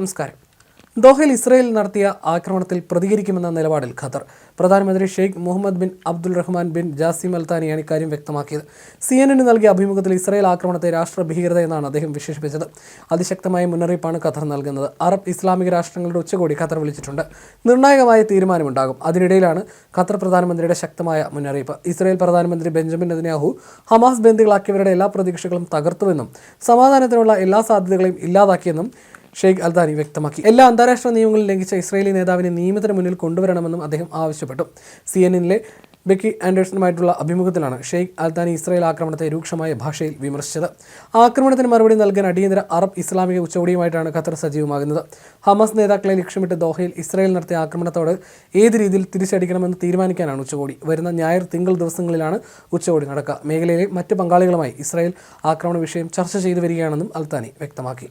നമസ്കാരം. ദോഹയിൽ ഇസ്രയേൽ നടത്തിയ ആക്രമണത്തിൽ പ്രതികരിക്കുമെന്ന നിലപാടിൽ ഖത്തർ. പ്രധാനമന്ത്രി Sheikh Mohammed bin Abdul Rahman bin Jassim അൽത്താനിയാണ് ഇക്കാര്യം വ്യക്തമാക്കിയത്. സി എൻ നൽകിയ അഭിമുഖത്തിൽ ഇസ്രയേൽ ആക്രമണത്തെ രാഷ്ട്ര ഭീകരത എന്നാണ് അദ്ദേഹം വിശേഷിപ്പിച്ചത്. അതിശക്തമായ മുന്നറിയിപ്പാണ് ഖത്തർ നൽകുന്നത്. അറബ് ഇസ്ലാമിക രാഷ്ട്രങ്ങളുടെ ഉച്ചകോടി ഖത്തർ വിളിച്ചിട്ടുണ്ട്. നിർണായകമായ തീരുമാനമുണ്ടാകും. അതിനിടയിലാണ് ഖത്തർ പ്രധാനമന്ത്രിയുടെ ശക്തമായ മുന്നറിയിപ്പ്. ഇസ്രയേൽ പ്രധാനമന്ത്രി ബെഞ്ചമിൻ നെതന്യാഹു ഹമാസ് ബന്ദികളാക്കിയവരുടെ എല്ലാ പ്രതീക്ഷകളും തകർത്തുവെന്നും സമാധാനത്തിനുള്ള എല്ലാ സാധ്യതകളെയും ഇല്ലാതാക്കിയെന്നും ഷെയ്ഖ് അൽദാനി വ്യക്തമാക്കി. എല്ലാ അന്താരാഷ്ട്ര നിയമങ്ങളും ലംഘിച്ച ഇസ്രയേലി നേതാവിനെ നിയമത്തിന് മുന്നിൽ കൊണ്ടുവരണമെന്നും അദ്ദേഹം ആവശ്യപ്പെട്ടു. സി എൻ എന്നിലെ ബെക്കി ആൻഡേഴ്സണുമായിട്ടുള്ള അഭിമുഖത്തിലാണ് ഷെയ്ഖ് അൽദാനി ഇസ്രായേൽ ആക്രമണത്തെ രൂക്ഷമായ ഭാഷയിൽ വിമർശിച്ചത്. ആക്രമണത്തിന് മറുപടി നൽകാൻ അടിയന്തര അറബ് ഇസ്ലാമിക ഉച്ചകോടിയുമായിട്ടാണ് ഖത്തർ സജീവമാകുന്നത്. ഹമാസ് നേതാക്കളെ ലക്ഷ്യമിട്ട് ദോഹയിൽ ഇസ്രായേൽ നടത്തിയ ആക്രമണത്തോട് ഏത് രീതിയിൽ തിരിച്ചടിക്കണമെന്ന് തീരുമാനിക്കാനാണ് ഉച്ചകോടി. വരുന്ന ഞായർ തിങ്കൾ ദിവസങ്ങളിലാണ് ഉച്ചകോടി നടക്കുക. മേഖലയിലെ മറ്റ് പങ്കാളികളുമായി ഇസ്രായേൽ ആക്രമണ വിഷയം ചർച്ച ചെയ്തു വരികയാണെന്നും അൽത്താനി വ്യക്തമാക്കി.